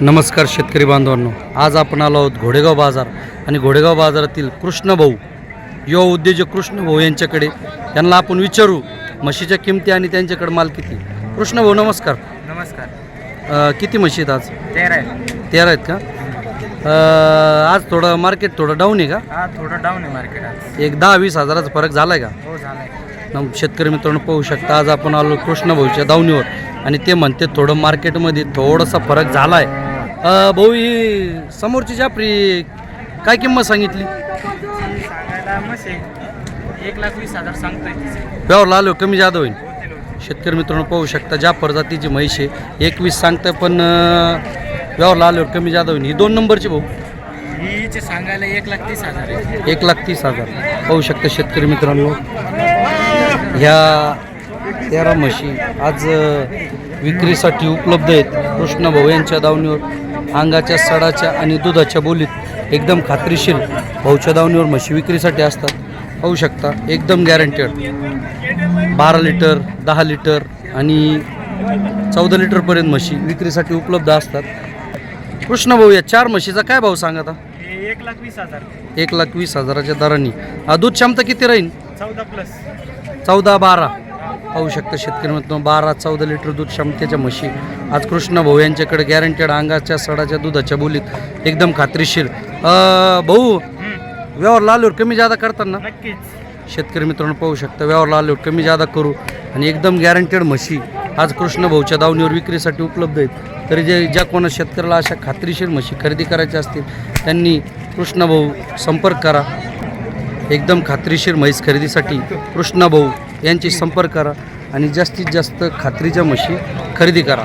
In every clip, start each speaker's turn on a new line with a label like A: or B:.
A: नमस्कार शेतकरी बांधवांनो. आज आपण आलो आहोत घोडेगाव बाजार आणि घोडेगाव बाजारातील कृष्णभाऊ युवा उद्योजक कृष्णभाऊ यांच्याकडे. यांना आपण विचारू म्हशीच्या किमती आणि त्यांच्याकडे माल किती? कृष्णभाऊ नमस्कार.
B: नमस्कार.
A: अ, किती म्हशी आहेत आज?
B: तेरा आहे
A: तेरा आहेत का? अ, आज थोडं मार्केट थोडं डाऊन आहे का?
B: हा थोडं डाऊन आहे मार्केट आज.
A: एक दहा वीस हजाराचा फरक झाला आहे का?
B: हो झालाय.
A: नम- शेतकरी मित्रांनो पाहू शकता आज आपण आलो कृष्णभाऊच्या दावणीवर. आणि ते म्हणते थोडं मार्केटमध्ये थोडासा फरक झाला आहे भाऊ ही समोरची जाफरी काय किंमत सांगितली?
B: सांगायला मस्त आहे. एक लाख वीस हजार सांगतोय तिचे.
A: व्यवहारला आलो कमी जादा होईल. शेतकरी मित्रांनो पाहू शकता ज्या प्रजातीची म्हैस आहे. एकवीस सांगतं पण व्यवहारला आल्यावर कमी जादा होईल. ही दोन नंबरची भाऊ?
B: हिचे सांगायला एक लाख तीस हजार
A: एक लाख तीस हजार. पाहू शकता शेतकरी मित्रांनो. ह्या तेरा म्हशी आज विक्रीसाठी उपलब्ध आहेत. कृष्णभाऊ यांच्या दावणीवर. अंगाच्या सडाच्या आणि दुधाच्या बोलीत एकदम खात्रीशीर भाऊच्या दावणीवर म्हशी विक्रीसाठी असतात. पाहू शकता एकदम गॅरंटेड बारा लिटर दहा लिटर आणि चौदा लिटरपर्यंत म्हशी विक्रीसाठी उपलब्ध असतात. कृष्णभाऊ या चार म्हशीचा काय भाव सांगा आता?
B: एक लाख वीस हजार.
A: एक लाख वीस हजाराच्या दराने. दूध क्षमता किती राहील?
B: चौदा प्लस.
A: चौदा बारा. पाहू शकता शेतकरी मित्रांनो बारा चौदा लिटर दूध क्षमतेच्या म्हशी. आज कृष्ण भाऊ यांच्याकडे गॅरंटेड अंगाच्या सडाच्या दुधाच्या बोलीत एकदम खात्रीशीर. भाऊ व्यवहार आल्यावर कमी जादा करताना?
B: नक्कीच.
A: शेतकरी मित्रांनो पाहू शकता व्यवहार आल्यावर कमी जादा करू आणि एकदम गॅरंटेड म्हशी आज कृष्ण भाऊच्या दावणीवर विक्रीसाठी उपलब्ध आहेत. तरी जे ज्या कोणा शेतकऱ्याला अशा खात्रीशीर म्हशी खरेदी करायच्या असतील त्यांनी कृष्ण भाऊ संपर्क करा. एकदम खात्रीशीर म्हैस खरेदीसाठी कृष्णा भाऊ यांची संपर्क करा आणि जास्तीत जास्त खात्रीच्या म्हशी खरेदी करा.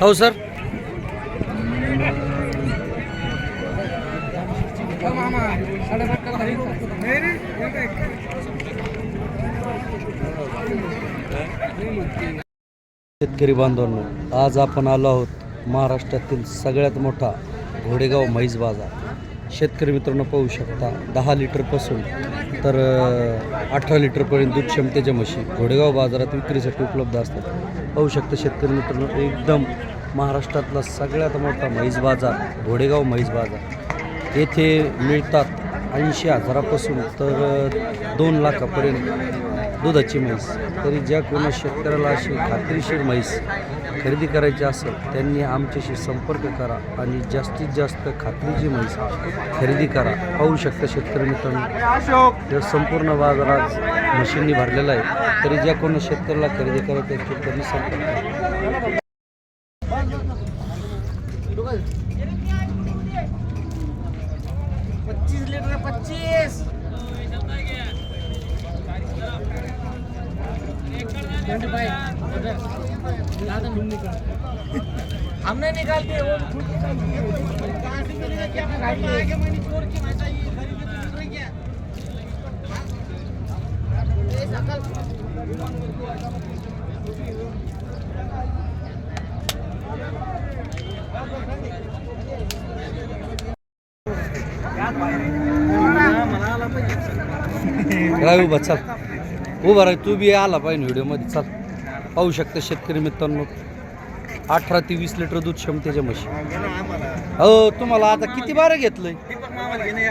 A: हो सर शेतकरी बांधवांनो आज आपण आलो आहोत महाराष्ट्रातील सगळ्यात मोठा घोडेगाव म्हैस बाजार. शेतकरी मित्रांनो पाहू शकता दहा लिटरपासून तर अठरा लिटरपर्यंत दूध क्षमतेच्या म्हशी घोडेगाव बाजारात विक्रीसाठी उपलब्ध असतात. पाहू शकता शेतकरी मित्रांनो एकदम महाराष्ट्रातला सगळ्यात मोठा म्हैस बाजार घोडेगाव म्हैस बाजार. येथे मिळतात ऐंशी हजारापासून तर दोन लाखापर्यंत. दुधाची म्हैस. तरी ज्या कोणा शेतकऱ्याला अशी खात्रीशीर म्हैस खरेदी करायची असेल त्यांनी आमच्याशी संपर्क करा आणि जास्तीत जास्त खात्रीची म्हैस खरेदी करा. पाहू शकता शेतकरी मित्रांनो जर संपूर्ण बाजारात मशीननी भरलेला आहे. तरी ज्या कोणा शेतकऱ्याला खरेदी करायची असेल त्यांनी संपर्क करा.
B: पच्चीस लिटर पच्चीस. हमने निकाल दिए वो। खुद
A: निकाल दिए से
B: मिलेगा क्या गाड़ी आगे मैंने चोर की भाषा ये तो रही क्या ये सकल
A: उभा राह तू बी आला पाहिजे व्हिडिओमध्ये चाल. पाहू शकता शेतकरी मित्रांनो. अठरा ते वीस लिटर दूध क्षमतेच्या म्हशी हो तुम्हाला आता किती बारं घेतलंय?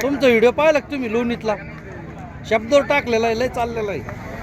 A: तुमचा व्हिडिओ पाहिला तुम्ही लोणीतला? शब्दावर टाकलेला आहे लय चाललेला आहे.